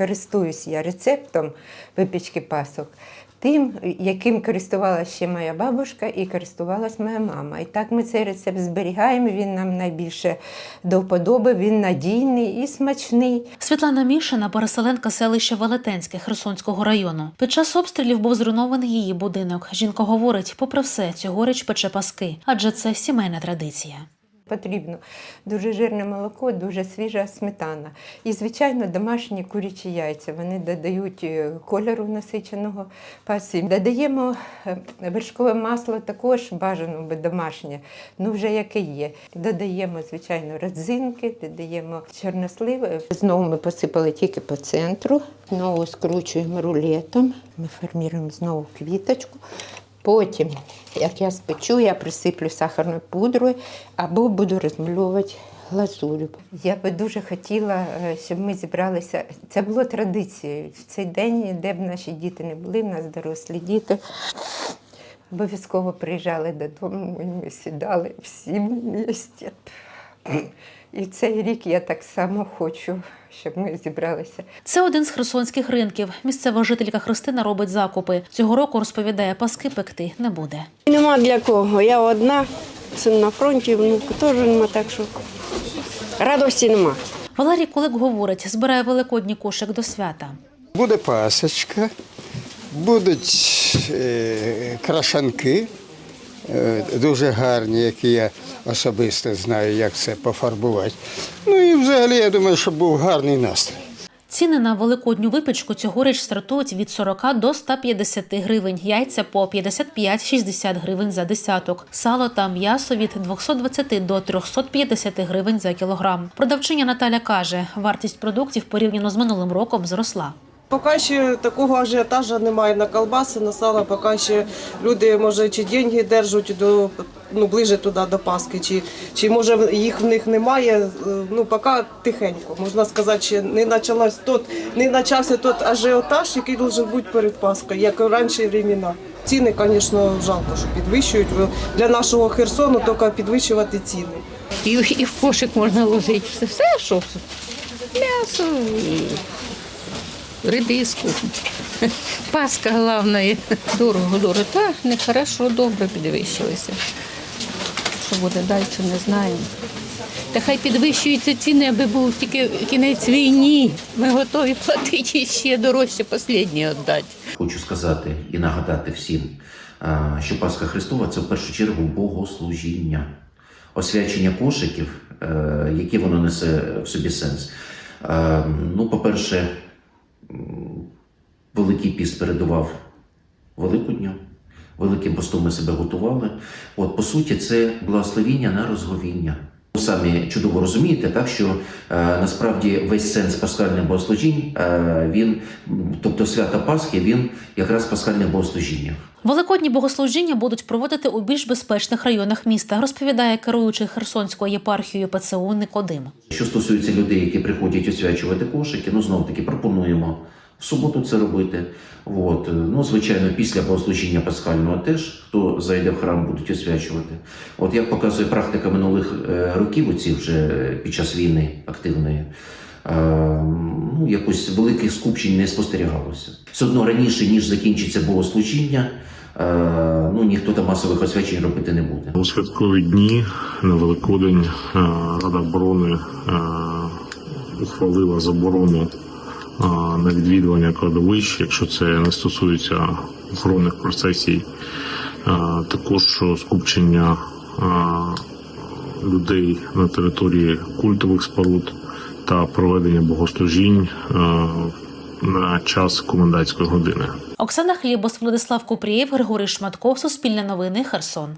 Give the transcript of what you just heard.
користуюсь я рецептом випічки пасок, тим, яким користувалася ще моя бабушка і користувалась моя мама. І так ми цей рецепт зберігаємо. Він нам найбільше до вподоби, він надійний і смачний. Світлана Мішина, переселенка селища Велетенське Херсонського району. Під час обстрілів був зруйнований її будинок. Жінка говорить, попри все, цьогоріч пече паски, адже це сімейна традиція. Потрібно дуже жирне молоко, дуже свіжа сметана. І, звичайно, домашні курячі яйця. Вони додають е, кольору насиченого пасі. Додаємо е, вершкове масло, також бажано би домашнє, ну вже яке є. Додаємо, звичайно, родзинки, додаємо чорнослив. Знову ми посипали тільки по центру. Знову скручуємо рулетом. Ми формуємо знову квіточку. Потім, як я спечу, я присиплю сахарною пудрою або буду розмальовувати глазурю. Я би дуже хотіла, е, щоб ми зібралися. Це було традицією. В цей день, де б наші діти не були, в нас дорослі діти. Обов'язково приїжджали додому, ми сідали всі місті. І цей рік я так само хочу, щоб ми зібралися. Це один з херсонських ринків. Місцева жителька Христина робить закупи. Цього року розповідає, паски пекти не буде. Нема для кого. Я одна, син на фронті, внук теж нема, так що радості нема. Валерій Кулик говорить, збирає великодній кошик до свята. Буде пасочка, будуть е, крашанки, дуже гарні, які я особисто знаю, як це пофарбувати. Ну і взагалі я думаю, щоб був гарний настрій. Ціни на великодню випічку цьогоріч стартують від 40 до 150 гривень, яйця по 55-60 гривень за десяток, сало та м'ясо від 220 до 350 гривень за кілограм. Продавчиня Наталя каже, вартість продуктів порівняно з минулим роком зросла. Поки ще такого ажіотажу немає на колбаси, на сало, поки ще люди, може, чи деньги держать до, ну, ближе туди до Пасхи, чи, чи може їх в них немає. Е, Ну, поки тихенько. Можна сказати, ще не почалось тот, не почався тот ажіотаж, який має бути перед Пасхою, як раніше времена. Ціни, звісно, жалко, що підвищують. Для нашого Херсону тільки підвищувати ціни. І, і в кошик можна ложити все, все що м'ясо, редиску. Паска головне. Дорого, дорого. Так, нехорошо, добре підвищилося. Що буде далі, не знаємо. Та хай підвищуються ціни, аби був тільки кінець війні. Ми готові платити ще дорожче останнє віддати. Хочу сказати і нагадати всім, що Пасха Христова це в першу чергу богослужіння, освячення кошиків, е, яке воно несе в собі сенс. Е, Ну, по-перше, Великий піст передував Великодню. Великим постом ми себе готували. От, по суті, це благословіння на розговіння. Самі чудово розумієте, так що е, насправді весь сенс пасхальних богослужінь, е, він, тобто свята Пасхи, він якраз в пасхальних богослужіннях. Великодні богослужіння будуть проводити у більш безпечних районах міста, розповідає керуючий Херсонською єпархією ПЦУ Никодим. Що стосується людей, які приходять освячувати кошики, ну знов таки пропонуємо в суботу це робити. От. Ну, звичайно, після богослужіння пасхального теж, хто зайде в храм, будуть освячувати. От як показує практика минулих е, років, оці вже під час війни активної. е, Ну, якось великих скупчень не спостерігалося. Все одно раніше, ніж закінчиться богослужіння, е, ну ніхто там масових освячень робити не буде. У святкові дні на Великодень е, Рада оборони е, ухвалила заборону е, на відвідування кладовищ, якщо це не стосується охоронних процесій. Також скупчення людей на території культових споруд та проведення богослужінь на час комендантської години. Оксана Хлібос, Владислав Купрієв, Григорій Шматко, Суспільне новини, Херсон.